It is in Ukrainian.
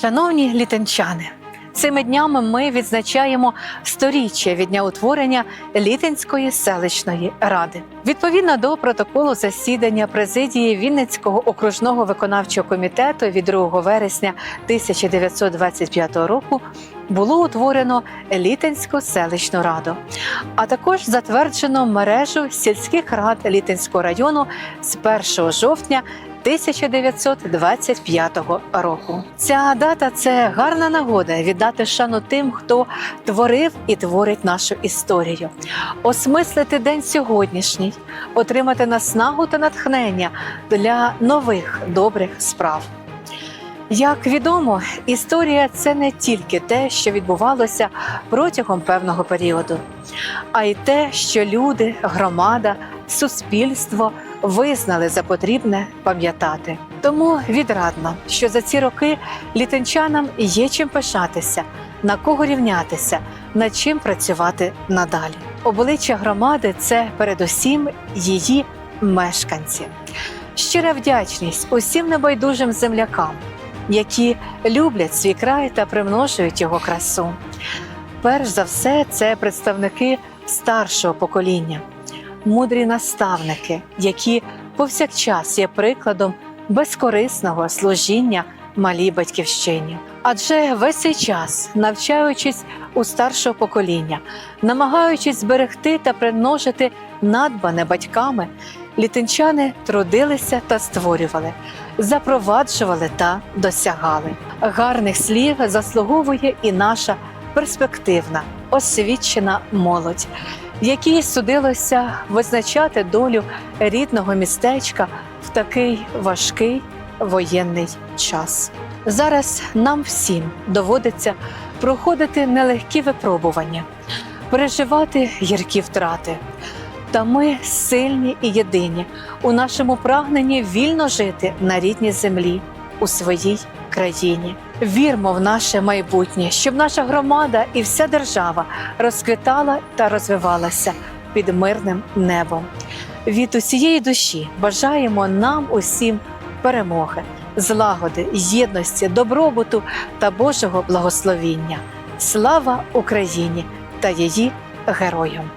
Шановні літенчани, цими днями ми відзначаємо сторіччя від дня утворення Літинської селищної ради. Відповідно до протоколу засідання президії Вінницького окружного виконавчого комітету від 2 вересня 1925 року було утворено Літинську селищну раду, а також затверджено мережу сільських рад Літинського району з 1 жовтня 1925 року. Ця дата це гарна нагода віддати шану тим, хто творив і творить нашу історію, осмислити день сьогоднішній, отримати наснагу та натхнення для нових добрих справ. Як відомо, історія це не тільки те, що відбувалося протягом певного періоду, а й те, що люди, громада, суспільство визнали за потрібне пам'ятати. Тому відрадно, що за ці роки літинчанам є чим пишатися, на кого рівнятися, над чим працювати надалі. Обличчя громади це передусім її мешканці. Щира вдячність усім небайдужим землякам, які люблять свій край та примножують його красу. Перш за все, це представники старшого покоління, мудрі наставники, які повсякчас є прикладом безкорисного служіння малій батьківщині. Адже весь цей час, навчаючись у старшого покоління, намагаючись зберегти та примножити надбане батьками, літинчани трудилися та створювали, запроваджували та досягали. Гарних слів заслуговує і наша перспективна, освічена молодь, якій судилося визначати долю рідного містечка в такий важкий воєнний час. Зараз нам всім доводиться проходити нелегкі випробування, переживати гіркі втрати. Та ми сильні і єдині у нашому прагненні вільно жити на рідній землі у своїй країні. Вірмо в наше майбутнє, щоб наша громада і вся держава розквітала та розвивалася під мирним небом. Від усієї душі бажаємо нам усім перемоги, злагоди, єдності, добробуту та Божого благословіння. Слава Україні та її героям!